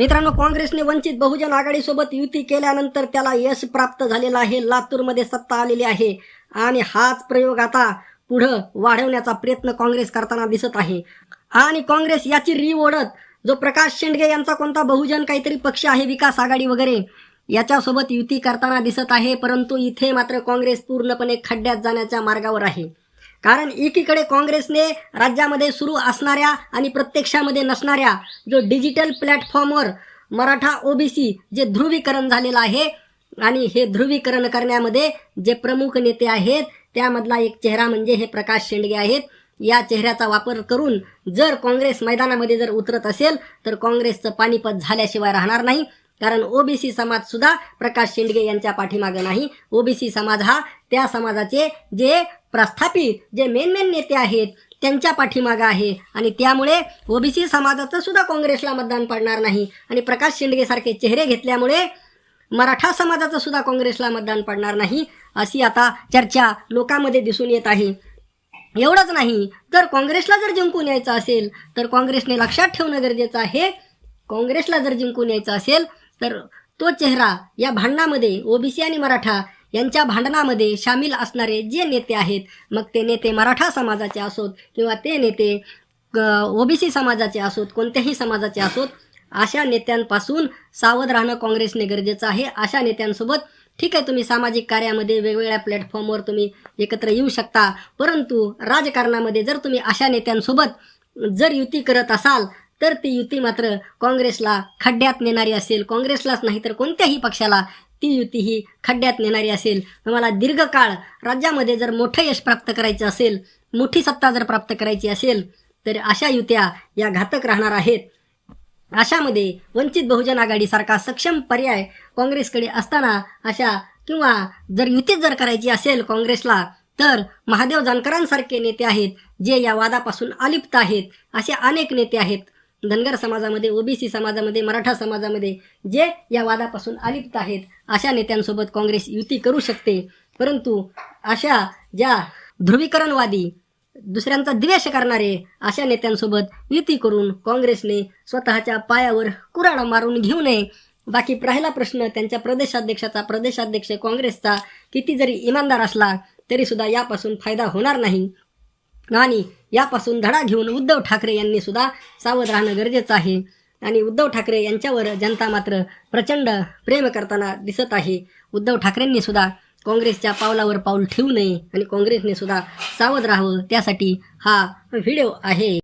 मित्रांनो काँग्रेसने वंचित बहुजन आघाडीसोबत युती केल्यानंतर त्याला यश प्राप्त झालेलं आहे. लातूरमध्ये सत्ता आलेली आहे. आणि हाच प्रयोग आता पुढं वाढवण्याचा प्रयत्न काँग्रेस करताना दिसत आहे. आणि काँग्रेस याची री ओढत जो प्रकाश शेंडगे यांचा कोणता बहुजन काहीतरी पक्ष आहे विकास आघाडी वगैरे याच्यासोबत युती करताना दिसत आहे. परंतु इथे मात्र काँग्रेस पूर्णपणे खड्ड्यात जाण्याच्या मार्गावर आहे. कारण एकीकडे काँग्रेसने राज्यामध्ये सुरू असणाऱ्या आणि प्रत्यक्षामध्ये नसणाऱ्या जो डिजिटल प्लॅटफॉर्मवर मराठा ओबीसी जे ध्रुवीकरण झालेलं आहे आणि हे ध्रुवीकरण करण्यामध्ये जे प्रमुख नेते आहेत त्यामधला एक चेहरा म्हणजे हे प्रकाश शेंडगे आहेत. या चेहऱ्याचा वापर करून जर काँग्रेस मैदानामध्ये जर उतरत असेल तर काँग्रेसचं पानिपत झाल्याशिवाय राहणार नाही. कारण ओबीसी समाज सुद्धा प्रकाश शेंडगे यांच्या पाठीमागे नाही. ओबीसी समाज हा त्या समाजाचे जे प्रस्थापित जे मेन मेन नेते आहेत त्यांच्या पाठीमागं आहे. आणि त्यामुळे ओबीसी समाजाचं सुद्धा काँग्रेसला मतदान पडणार नाही. आणि प्रकाश शेंडगेसारखे चेहरे घेतल्यामुळे मराठा समाजाचं सुद्धा काँग्रेसला मतदान पडणार नाही अशी आता चर्चा लोकांमध्ये दिसून येत आहे. एवढंच नाही जर काँग्रेसला जर जिंकून यायचं असेल तर काँग्रेसने लक्षात ठेवणं गरजेचं आहे. काँग्रेसला जर जिंकून यायचं असेल तर तो चेहरा या भांडणामध्ये ओबीसी आणि मराठा यांच्या भांडणामध्ये सामील असणारे जे नेते आहेत मग ते नेते मराठा समाजाचे असोत किंवा ते नेते ओबीसी समाजाचे असोत कोणत्याही समाजाचे असोत अशा नेत्यांपासून सावध राहणं काँग्रेसने गरजेचं आहे. अशा नेत्यांसोबत ठीक आहे तुम्ही सामाजिक कार्यामध्ये वेगवेगळ्या प्लॅटफॉर्मवर तुम्ही एकत्र येऊ शकता परंतु राजकारणामध्ये जर तुम्ही अशा नेत्यांसोबत जर युती करत असाल तर ती युती मात्र काँग्रेसला खड्ड्यात नेणारी असेल. काँग्रेसलाच नाही तर कोणत्याही पक्षाला ती युती ही खड्ड्यात नेणारी असेल. तुम्हाला दीर्घकाळ राज्यामध्ये जर मोठं यश प्राप्त करायचं असेल मोठी सत्ता जर प्राप्त करायची असेल तर अशा युत्या या घातक राहणार आहेत. अशामध्ये वंचित बहुजन आघाडीसारखा सक्षम पर्याय काँग्रेसकडे असताना अशा किंवा जर युती जर करायची असेल काँग्रेसला तर महादेव जानकरांसारखे नेते आहेत जे या वादापासून अलिप्त आहेत. असे अनेक नेते आहेत. धनगर समाजामध्ये ओबीसी समाजामध्ये मराठा समाजामध्ये जे या वादापासून अलिप्त आहेत अशा नेत्यांसोबत काँग्रेस युती करू शकते. परंतु अशा ज्या ध्रुवीकरणवादी दुसऱ्यांचा द्वेष करणारे अशा नेत्यांसोबत युती करून काँग्रेसने स्वतःच्या पायावर कुराडा मारून घेऊ नये. बाकी राहिला प्रश्न त्यांच्या प्रदेशाध्यक्षाचा प्रदेशाध्यक्ष काँग्रेसचा किती जरी इमानदार असला तरी सुद्धा यापासून फायदा होणार नाही. आणि यापासून धडा घेऊन उद्धव ठाकरे यांनी सुद्धा सावध राहणं गरजेचं आहे. आणि उद्धव ठाकरे यांच्यावर जनता मात्र प्रचंड प्रेम करताना दिसत आहे. उद्धव ठाकरेंनी सुद्धा काँग्रेसच्या पावलावर पाऊल ठेवू नये आणि काँग्रेसने सुद्धा सावध राहावं. त्यासाठी हा व्हिडिओ आहे.